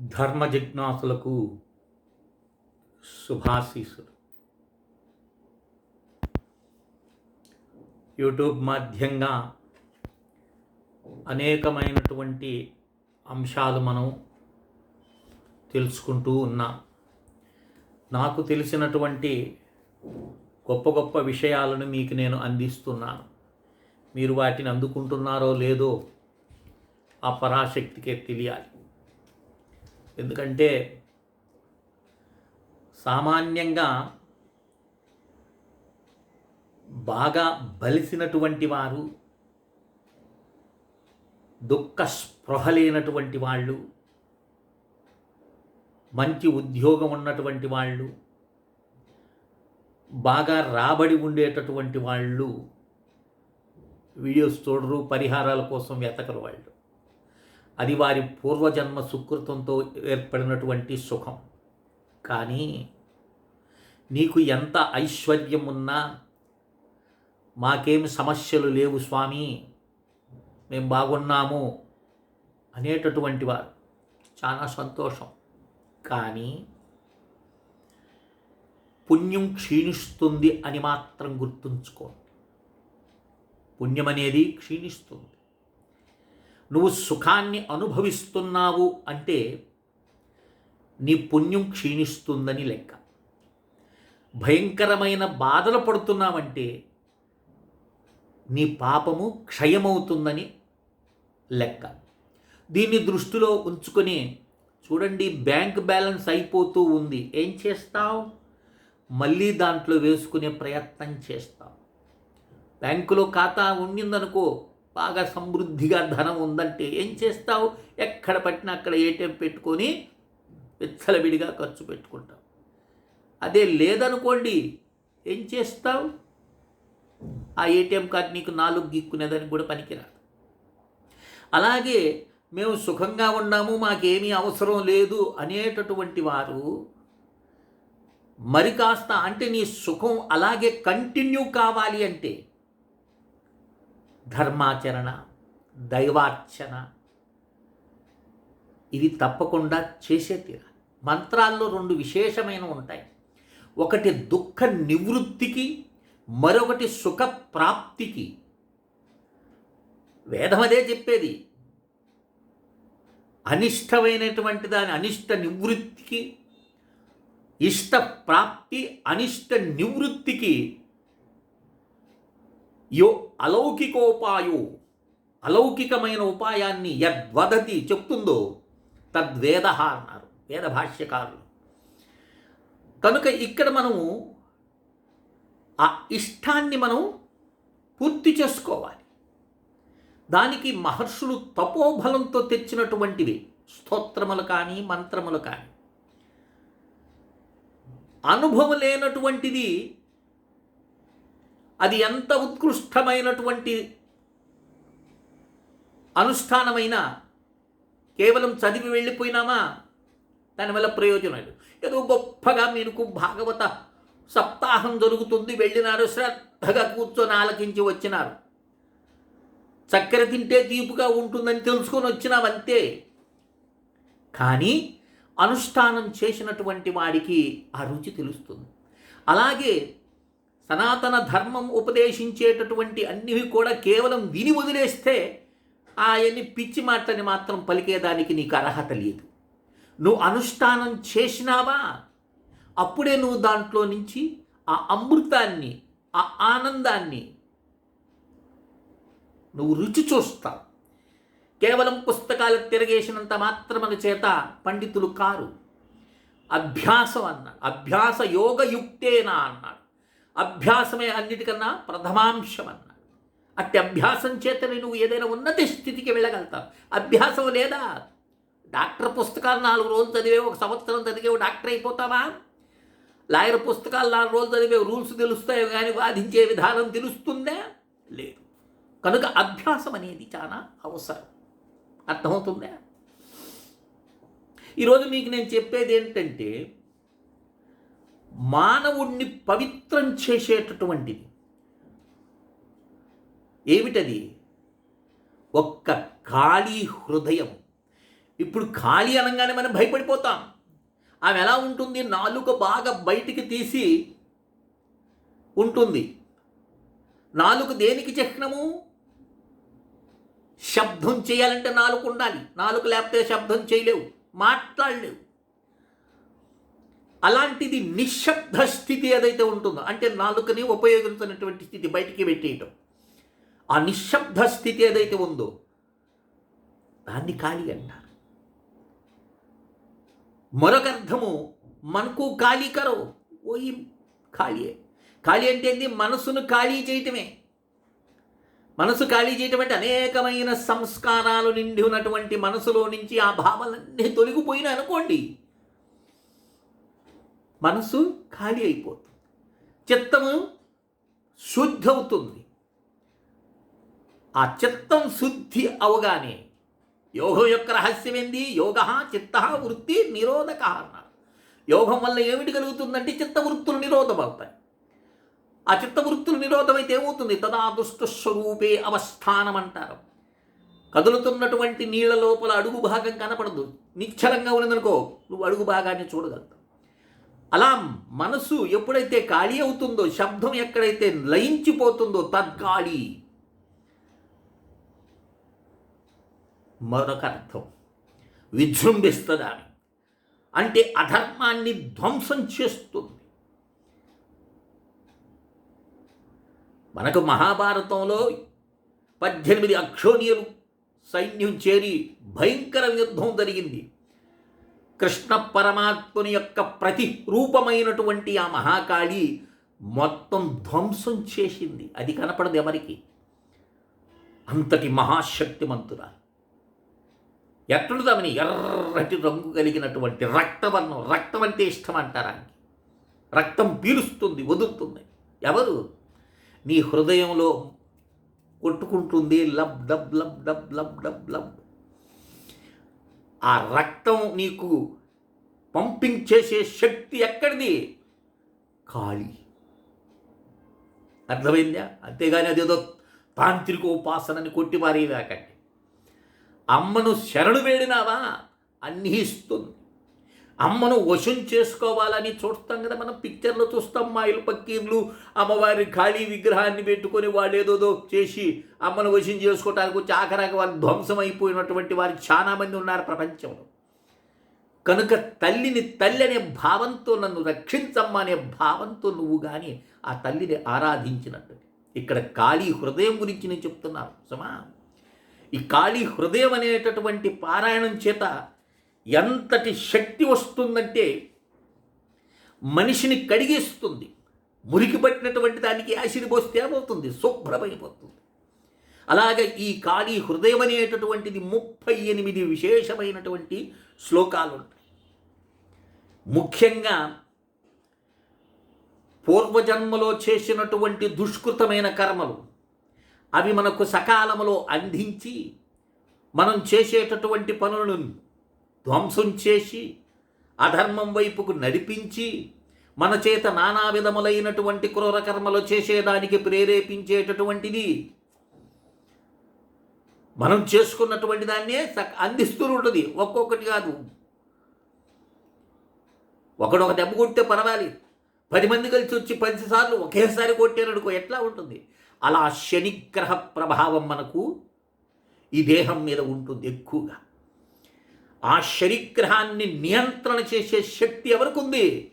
ధర్మ జిజ్ఞాసులకు శుభాశీసులు యూట్యూబ్ మాధ్యంగా అనేకమైనటువంటి అంశాలు మనం తెలుసుకుంటూ ఉన్నాం. నాకు తెలిసినటువంటి గొప్ప గొప్ప విషయాలను మీకు నేను అందిస్తున్నాను. మీరు వాటిని అందుకుంటున్నారో లేదో ఆ పరాశక్తికే తెలియాలి. ఎందుకంటే సామాన్యంగా బాగా బలిసినటువంటి వారు దుఃఖ స్పృహ లేనటువంటి వాళ్ళు మంచి ఉద్యోగం ఉన్నటువంటి వాళ్ళు బాగా రాబడి ఉండేటటువంటి వాళ్ళు వీడియోస్ చూడరు పరిహారాల కోసం వెతకరు వాళ్ళు. అది వారి పూర్వజన్మ సుకృతంతో ఏర్పడినటువంటి సుఖం. కానీ నీకు ఎంత ఐశ్వర్యం ఉన్నా మాకేమి సమస్యలు లేవు స్వామి. మేము బాగున్నాము అనేటటువంటి వారు. చాలా సంతోషం. కానీ పుణ్యం క్షీణిస్తుంది అని మాత్రం గుర్తుంచుకోండి. పుణ్యం అనేది క్షీణిస్తుంది. నువ్వు సుఖాన్ని అనుభవిస్తున్నావు అంటే నీ పుణ్యం క్షీణిస్తుందని లెక్క. భయంకరమైన బాధలు పడుతున్నావంటే నీ పాపము క్షయమవుతుందని లెక్క. దీన్ని దృష్టిలో ఉంచుకొని చూడండి బ్యాంక్ బ్యాలెన్స్ అయిపోతూ ఉంది. ఏం చేస్తావు? మళ్ళీ దాంట్లో వేసుకునే ప్రయత్నం చేస్తావు. బ్యాంకులో ఖాతా ఉండిందనుకో బాగా సమృద్ధిగా ధనం ఉందంటే ఏం చేస్తావు? ఎక్కడ పట్టినా అక్కడ ఏటీఎం పెట్టుకొని విచ్చలవిడిగా ఖర్చు పెట్టుకుంటావు. అదే లేదనుకోండి ఏం చేస్తావు? ఆ ఏటీఎం కార్డు నీకు నాలుగు గిక్కునేదానికి కూడా పనికిరాదు. అలాగే మేము సుఖంగా ఉన్నాము మాకేమీ అవసరం లేదు అనేటటువంటి వారు మరి కాస్త అంటే నీ సుఖం అలాగే కంటిన్యూ కావాలి అంటే ధర్మాచరణ దైవార్చన. ఇవి తప్పకుండా చేసే తీరాలి. మంత్రాల్లో రెండు విశేషమైన ఉంటాయి. ఒకటి దుఃఖ నివృత్తికి మరొకటి సుఖ ప్రాప్తికి. వేదం అదే చెప్పేది. అనిష్టమైనటువంటి దాని అనిష్ట నివృత్తికి ఇష్ట ప్రాప్తి అనిష్ట నివృత్తికి యో అలౌకికోపాయో అలౌకికమైన ఉపాయాన్ని యద్వదతి చెప్తుందో తద్వేద అన్నారు వేద భాష్యకారులు. కనుక ఇక్కడ మనము ఆ ఇష్టాన్ని మనం పూర్తి చేసుకోవాలి. దానికి మహర్షులు తపోబలంతో తెచ్చినటువంటివి స్తోత్రములు కానీ మంత్రములు కానీ. అనుభవం లేనటువంటిది అది ఎంత ఉత్కృష్టమైనటువంటి అనుష్ఠానమైనా కేవలం చదివి వెళ్ళిపోయినామా? దానివల్ల ప్రయోజనం లేదు. ఏదో గొప్పగా మీకు భాగవత సప్తాహం జరుగుతుంది వెళ్ళినారు శ్రద్ధగా కూర్చొని ఆలకించి వచ్చినారు. చక్కెర తింటే తీపుగా ఉంటుందని తెలుసుకొని వచ్చినావంతే కానీ అనుష్ఠానం చేసినటువంటి వాడికి ఆ రుచి తెలుస్తుంది. అలాగే సనాతన ధర్మం ఉపదేశించేటటువంటి అన్నివి కూడా కేవలం విని వదిలేస్తే ఆయన్ని పిచ్చి మాటని మాత్రం పలికేదానికి నీకు అర్హత లేదు. నువ్వు అనుష్ఠానం చేసినావా? అప్పుడే నువ్వు దాంట్లో నుంచి ఆ అమృతాన్ని ఆ ఆనందాన్ని నువ్వు రుచి చూస్తావు. కేవలం పుస్తకాలు తిరగేసినంత మాత్రమని చేత పండితులు కారు. అభ్యాసం అన్నాడు. అభ్యాస యోగయుక్తేనా అన్నాడు. అభ్యాసమే అన్నిటికన్నా ప్రథమాంశం అన్నాడు అట్టి అభ్యాసం చేతనే నువ్వు ఏదైనా ఉన్నత స్థితికి వెళ్ళగలుగుతావు. అభ్యాసం లేదా? డాక్టర్ పుస్తకాలు నాలుగు రోజులు చదివే ఒక సంవత్సరం చదివేవు డాక్టర్ అయిపోతావా? లాయర్ పుస్తకాలు నాలుగు రోజులు చదివే రూల్స్ తెలుస్తాయో కానీ వాదించే విధానం తెలుస్తుందా? లేదు. కనుక అభ్యాసం అనేది చాలా అవసరం. అర్థమవుతుందా? ఈరోజు మీకు నేను చెప్పేది ఏంటంటే మానవుణ్ణి పవిత్రం చేసేటటువంటిది. ఏమిటది? ఒక్క ఖాళీ హృదయం. ఇప్పుడు ఖాళీ అనగానే మనం భయపడిపోతాం. ఆమె ఎలా ఉంటుంది? నాలుక బాగా బయటికి తీసి ఉంటుంది. నాలుక దేనికి చిహ్నము? శబ్దం చేయాలంటే నాలుగు ఉండాలి. నాలుగు లేకపోతే శబ్దం చేయలేవు. మాట్లాడలేవు. అలాంటిది నిశ్శబ్ద స్థితి ఏదైతే ఉంటుందో అంటే నాలుకని ఉపయోగించినటువంటి స్థితి బయటికి పెట్టేయటం. ఆ నిశ్శబ్ద స్థితి ఏదైతే ఉందో దాన్ని ఖాళీ అంటారు. మరొక అర్థము మనకు ఖాళీ కరవు. ఓయి ఖాళీయే. ఖాళీ అంటే ఏంది? మనసును ఖాళీ చేయటమే. మనసు ఖాళీ చేయటం అంటే అనేకమైన సంస్కారాలు నిండి ఉన్నటువంటి మనసులో నుంచి ఆ భావాలన్నీ తొలగిపోయినా అనుకోండి. మనసు ఖాళీ అయిపోతుంది. చిత్తము శుద్ధి అవుతుంది ఆ చిత్తం శుద్ధి అవగానే యోగం యొక్క రహస్యం ఏంది? యోగ చిత్త వృత్తి నిరోధక అన్నారు. యోగం వల్ల ఏమిటి కలుగుతుందంటే చిత్తవృత్తులు నిరోధం అవుతాయి ఆ చిత్తవృత్తులు నిరోధం అయితే ఏమవుతుంది? తదా దుష్ట స్వరూపే అవస్థానం అంటారు కదులుతున్నటువంటి నీళ్ళ లోపల అడుగు భాగం కనపడదు. నిశ్చలంగా ఉన్నదనుకో నువ్వు అడుగు భాగాన్ని చూడగలుగుతావు అలా మనసు ఎప్పుడైతే ఖాళీ అవుతుందో శబ్దం ఎక్కడైతే లయించిపోతుందో తద్గాళి మరొక అర్థం. విజృంభిస్తుంది ఆమె అంటే అధర్మాన్ని ధ్వంసం చేస్తుంది. మనకు మహాభారతంలో పద్దెనిమిది అక్షోణీయులు సైన్యం చేరి భయంకర యుద్ధం జరిగింది. కృష్ణ పరమాత్ముని యొక్క ప్రతి రూపమైనటువంటి ఆ మహాకాళి మొత్తం ధ్వంసం చేసింది. అది కనపడదు ఎవరికి? అంతటి మహాశక్తిమంతురాలు. ఎట్లుందామని ఎర్రటి రంగు కలిగినటువంటి రక్తవర్ణం. రక్తం అంటే ఇష్టం అంటారా రక్తం పీలుస్తుంది వదులుతుంది. ఎవరు? నీ హృదయంలో కొట్టుకుంటుంది lub dub lub dub lub dub lub. ఆ రక్తం నీకు పంపింగ్ చేసే శక్తి ఎక్కడిది? ఖాళీ. అర్థమైందా? అంతేగాని అదేదో తాంత్రిక ఉపాసనని కొట్టిపారేదాకండి అమ్మను శరణు వేడినావా? అన్నీ ఇస్తుంది అమ్మను వశం చేసుకోవాలని చూస్తాం కదా మనం పిక్చర్లో చూస్తాం మాయలు పక్కీర్లు. అమ్మవారి ఖాళీ విగ్రహాన్ని పెట్టుకొని వాళ్ళు ఏదోదో చేసి అమ్మను వశం చేసుకోవటానికి వచ్చి ఆఖరాకి వారు ధ్వంసం అయిపోయినటువంటి వారు చాలా మంది ఉన్నారు ప్రపంచంలో. కనుక తల్లిని తల్లి అనే భావంతో నన్ను రక్షించమ్మా అనే భావంతో నువ్వు కానీ ఆ తల్లిని ఆరాధించినట్టు. ఇక్కడ కాళీ హృదయం గురించి నేను చెప్తున్నాను. సమా ఈ కాళీ హృదయం అనేటటువంటి పారాయణం చేత ఎంతటి శక్తి వస్తుందంటే మనిషిని కడిగేస్తుంది. మురికి పట్టినటువంటి దానికి యాసిడ్ పోస్తే ఏమవుతుంది? శుభ్రమైపోతుంది. అలాగే ఈ కాళీ హృదయం అనేటటువంటిది ముప్పై ఎనిమిది విశేషమైనటువంటి శ్లోకాలు ఉంటాయి ముఖ్యంగా పూర్వజన్మలో చేసినటువంటి దుష్కృతమైన కర్మలు అవి మనకు సకాలంలో అందించి మనం చేసేటటువంటి పనులను ధ్వంసం చేసి అధర్మం వైపుకు నడిపించి మన చేత నానా విధములైనటువంటి క్రూర కర్మలు చేసేదానికి ప్రేరేపించేటటువంటిది మనం చేసుకున్నటువంటి దాన్నే అందిస్తూ ఉంటుంది. ఒక్కొక్కటి కాదు. ఒకడు ఒక దెబ్బ కొట్టే పర్వాలేదు. పది మంది కలిసి వచ్చి పదిసార్లు ఒకేసారి కొట్టారనుకో ఎట్లా ఉంటుంది? అలా శనిగ్రహ ప్రభావం మనకు ఈ దేహం మీద ఉంటుంది ఎక్కువగా. ఆ శరీగ్రహాన్ని నియంత్రణ చేసే శక్తి ఎవరికి ఉంది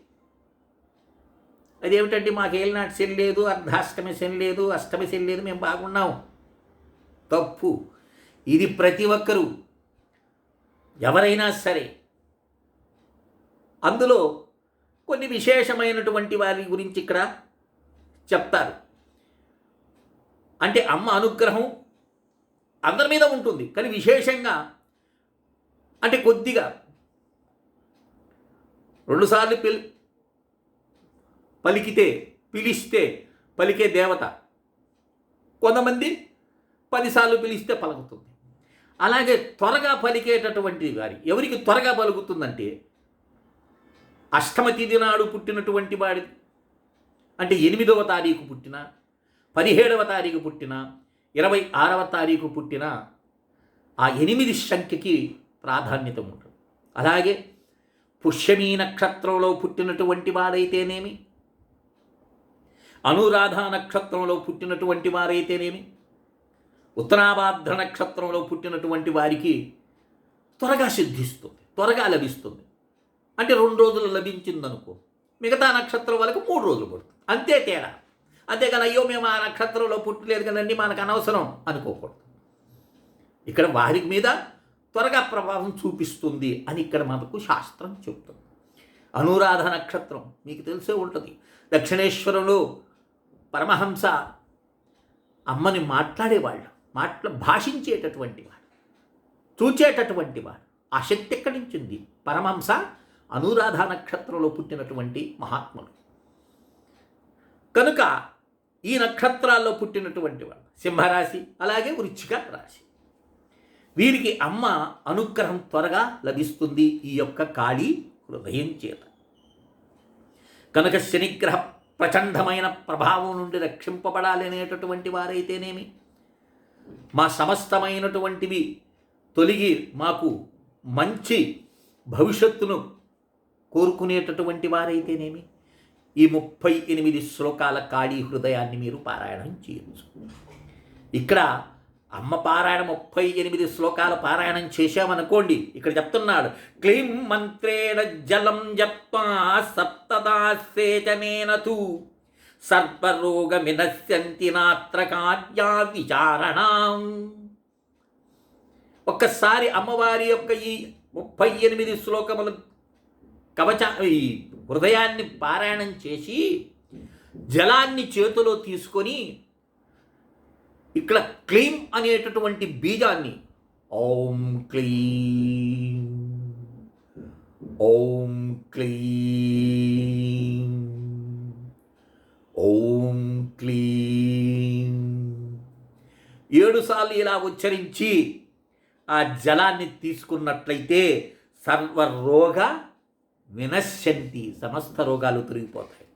అదేమిటంటే మాకు ఏలినాటి శని లేదు అర్ధాష్టమి శని లేదు అష్టమి శని లేదు మేము బాగున్నాం. తప్పు. ఇది ప్రతి ఒక్కరూ. ఎవరైనా సరే. అందులో కొన్ని విశేషమైనటువంటి వారి గురించి ఇక్కడ చెప్తారు. అంటే అమ్మ అనుగ్రహం అందరి మీద ఉంటుంది. కానీ విశేషంగా అంటే కొద్దిగా రెండుసార్లు పిల్ పలికితే పిలిస్తే పలికే దేవత కొంతమంది పదిసార్లు పిలిస్తే పలుకుతుంది. అలాగే త్వరగా పలికేటటువంటి వారి ఎవరికి త్వరగా పలుకుతుందంటే అష్టమ తిథి నాడు పుట్టినటువంటి వాడి అంటే ఎనిమిదవ తారీఖు పుట్టిన పదిహేడవ తారీఖు పుట్టిన ఇరవై ఆరవ తారీఖు పుట్టిన ఆ ఎనిమిది సంఖ్యకి ప్రాధాన్యత ఉంటుంది అలాగే పుష్యమీ నక్షత్రంలో పుట్టినటువంటి వారైతేనేమి? అనురాధ నక్షత్రంలో పుట్టినటువంటి వారైతేనేమి? ఉత్తరాభాద్ర నక్షత్రంలో పుట్టినటువంటి వారికి త్వరగా సిద్ధిస్తుంది త్వరగా లభిస్తుంది. అంటే రెండు రోజులు లభించిందనుకో మిగతా నక్షత్రం వాళ్ళకి మూడు రోజులు పడుతుంది. అంతే తేడా. అంతేకాని అయ్యో మేము ఆ నక్షత్రంలో పుట్టలేదు కదండి మనకు అనవసరం అనుకోకూడదు. ఇక్కడ వారికి మీద త్వరగా ప్రభావం చూపిస్తుంది అని ఇక్కడ మనకు శాస్త్రం చెబుతుంది. అనురాధ నక్షత్రం మీకు తెలిసే ఉంటుంది. దక్షిణేశ్వరంలో పరమహంస అమ్మని మాట్లాడేవాళ్ళు మాట్లా భాషించేటటువంటి వాడు చూచేటటువంటి వాడు. ఆ శక్తి ఎక్కడి నుంచింది పరమహంస అనురాధ నక్షత్రంలో పుట్టినటువంటి మహాత్ముడు కనుక ఈ నక్షత్రాల్లో పుట్టినటువంటి వాడు సింహరాశి అలాగే వృచ్చిక రాశి. వీరికి అమ్మ అనుగ్రహం త్వరగా లభిస్తుంది ఈ యొక్క కాళీ హృదయం చేత. కనుక శనిగ్రహ ప్రచండమైన ప్రభావం నుండి రక్షింపబడాలి అనేటటువంటి వారైతేనేమి? మా సమస్తమైనటువంటివి తొలగి మాకు మంచి భవిష్యత్తును కోరుకునేటటువంటి వారైతేనేమి? ఈ ముప్పై ఎనిమిది శ్లోకాల కాళీ హృదయాన్ని మీరు పారాయణం చేయవచ్చు. ఇక్కడ అమ్మ పారాయణ ముప్పై ఎనిమిది శ్లోకాల పారాయణం చేశామనుకోండి ఇక్కడ చెప్తున్నాడు క్లీం మంత్రేణ జలం జప్వా సప్తదాసేచనేన తు సర్వరోగ మినశ్యంతి నాత్ర కార్యా విచారణ. ఒక్కసారి అమ్మవారి యొక్క ఈ ముప్పై ఎనిమిది శ్లోకములు కవచ ఈ హృదయాన్ని పారాయణం చేసి జలాన్ని చేతిలో తీసుకొని ఇక్కడ క్లీం అనేటటువంటి బీజాన్ని ఓం క్లీం. ఓం క్లీం. ఓం క్లీం. ఏడుసార్లు ఇలా ఉచ్చరించి ఆ జలాన్ని తీసుకున్నట్లయితే సర్వరోగ వినశ్యంతి సమస్త రోగాలు తిరిగిపోతాయి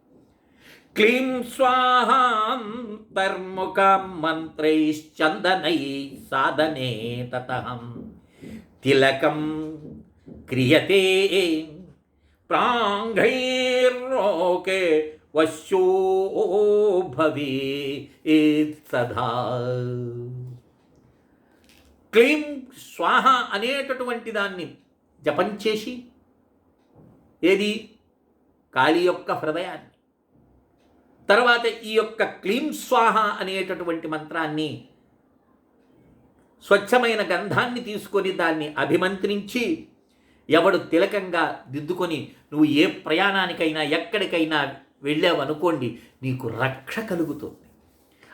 క్లీం స్వాహాంతర్ముఖం మంత్రైశ్చందనై సాధనే తతహం. తిలకం క్రియతే ప్రాంగైర్లోకే వశ్యో భవేత్ సదా. క్లీం స్వాహ అనేటటువంటి దాన్ని జపం చేసి ఏది? కాళీ యొక్క హృదయాన్ని తర్వాత ఈ యొక్క క్లీం స్వాహ అనేటటువంటి మంత్రాన్ని స్వచ్ఛమైన గంధాన్ని తీసుకొని దాన్ని అభిమంత్రించి ఎవడు తిలకంగా దిద్దుకొని నువ్వు ఏ ప్రయాణానికైనా ఎక్కడికైనా వెళ్ళావనుకోండి నీకు రక్ష కలుగుతుంది.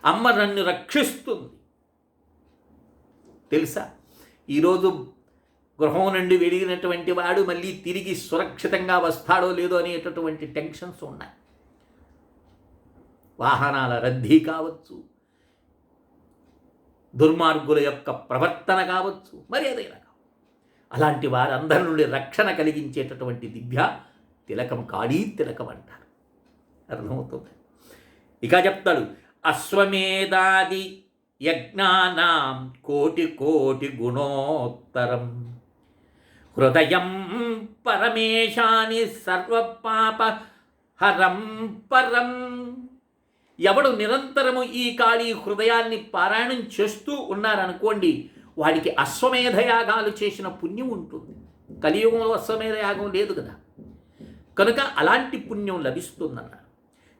అమ్మ నన్ను రక్షిస్తుంది. తెలుసా? ఈరోజు గృహం నుండి వెలిగినటువంటి వాడు మళ్ళీ తిరిగి సురక్షితంగా వస్తాడో లేదో అనేటటువంటి టెన్షన్స్ ఉన్నాయి. వాహనాల రద్దీ కావచ్చు దుర్మార్గుల యొక్క ప్రవర్తన కావచ్చు మరి ఏదైనా కావచ్చు. అలాంటి వారందరి నుండి రక్షణ కలిగించేటటువంటి దివ్య తిలకం కాళీ తిలకం అంటారు. అర్థమవుతుంది. ఇక చెప్తాడు అశ్వమేధాది యజ్ఞానాం కోటి కోటి గుణోత్తరం. హృదయం పరమేశాని సర్వపాప హరం పరం. ఎవడు నిరంతరము ఈ కాళీ హృదయాన్ని పారాయణం చేస్తూ ఉన్నారనుకోండి వాడికి అశ్వమేధయాగాలు చేసిన పుణ్యం ఉంటుంది. కలియుగంలో అశ్వమేధ యాగం లేదు కదా. కనుక అలాంటి పుణ్యం లభిస్తుందన్నారు.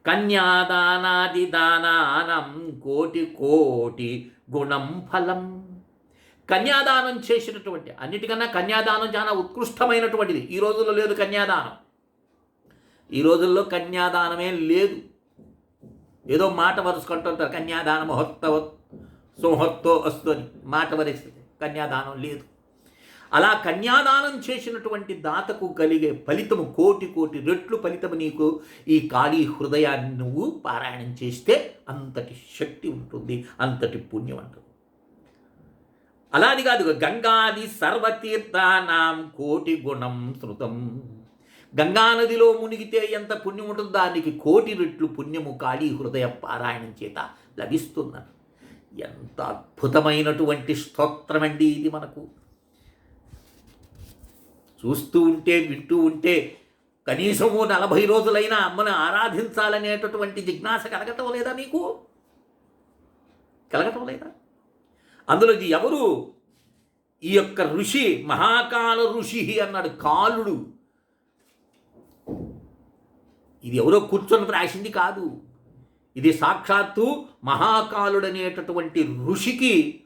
కన్యాదానాది దానానం కోటి కోటి గుణం ఫలం. కన్యాదానం చేసినటువంటి అన్నిటికన్నా కన్యాదానం చాలా ఉత్కృష్టమైనటువంటిది. ఈ రోజుల్లో లేదు కన్యాదానం. ఈ రోజుల్లో కన్యాదానమే లేదు. ఏదో మాట వరుసుకుంటుంటారు కన్యాదానం ముహూర్త సుముహూర్తో వస్తు అని మాట వరిస్తుంది. కన్యాదానం లేదు. అలా కన్యాదానం చేసినటువంటి దాతకు కలిగే ఫలితము కోటి కోటి రెట్లు ఫలితము నీకు ఈ కాళీ హృదయాన్ని నువ్వు పారాయణం చేస్తే అంతటి శక్తి ఉంటుంది అంతటి పుణ్యం ఉంటుంది. అలాది కాదు గంగాది సర్వతీర్థానాం కోటి గుణం శృతం. గంగానదిలో మునిగితే ఎంత పుణ్యం ఉంటుందో దానికి కోటి రెట్లు పుణ్యము కాళీ హృదయ పారాయణం చేత లభిస్తున్నది. ఎంత అద్భుతమైనటువంటి స్తోత్రమండి ఇది మనకు. చూస్తూ ఉంటే వింటూ ఉంటే కనీసము నలభై రోజులైనా అమ్మను ఆరాధించాలనేటటువంటి జిజ్ఞాస కలగటం లేదా మీకు? కలగటం లేదా? అందులో ఎవరు? ఈ యొక్క ఋషి మహాకాల ఋషి అన్నాడు కాలుడు. ఇది ఎవరో కూర్చొని రాసింది కాదు. ఇది సాక్షాత్తు మహాకాలుడనేటటువంటి ఋషికి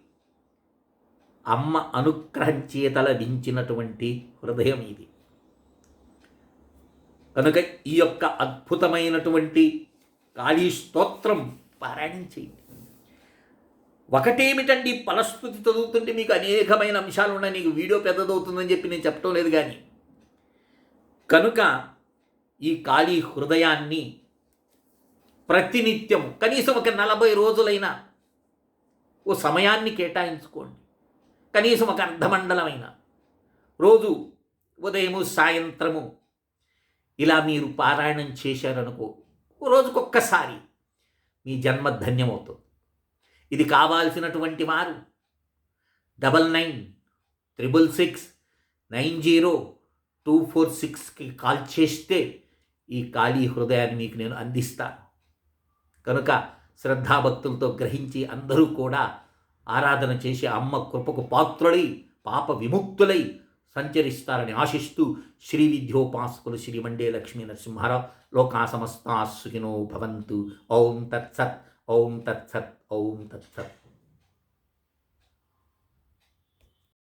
అమ్మ అనుగ్రహంచేతల దించినటువంటి హృదయం ఇది. కనుక ఈ యొక్క అద్భుతమైనటువంటి కాళీ స్తోత్రం పారాయణం చేయండి. ఒకటేమిటండి ఫలశ్రుతి చదువుతుంటే మీకు అనేకమైన అంశాలు ఉన్నాయి నీకు వీడియో పెద్దదవుతుందని చెప్పి నేను చెప్పడం లేదు కానీ. కనుక ఈ కాళీ హృదయాన్ని ప్రతినిత్యం కనీసం ఒక నలభై రోజులైనా ఓ సమయాన్ని కేటాయించుకోండి. కనీసం ఒక అర్ధమండలమైన. రోజు ఉదయము సాయంత్రము ఇలా మీరు పారాయణం చేశారనుకో రోజుకొక్కసారి మీ జన్మ ధన్యమవుతుంది. ఇది కావాల్సినటువంటి వారు double nine triple six nine zero two four సిక్స్కి కాల్ చేస్తే ఈ ఖాళీ హృదయాన్ని మీకు నేను అందిస్తాను. కనుక శ్రద్ధాభక్తులతో గ్రహించి అందరూ కూడా ఆరాధన చేసి అమ్మ కృపకు పాత్రులై పాప విముక్తులై సంచరిస్తారని ఆశిస్తూ శ్రీ విద్యోపాసకులు శ్రీ మండే లక్ష్మీ నరసింహారావు లోకా సమస్తాసుఖినో భవంతు. ఓం తత్సత్ ఓం తత్సత్ ఓం తత్సత్.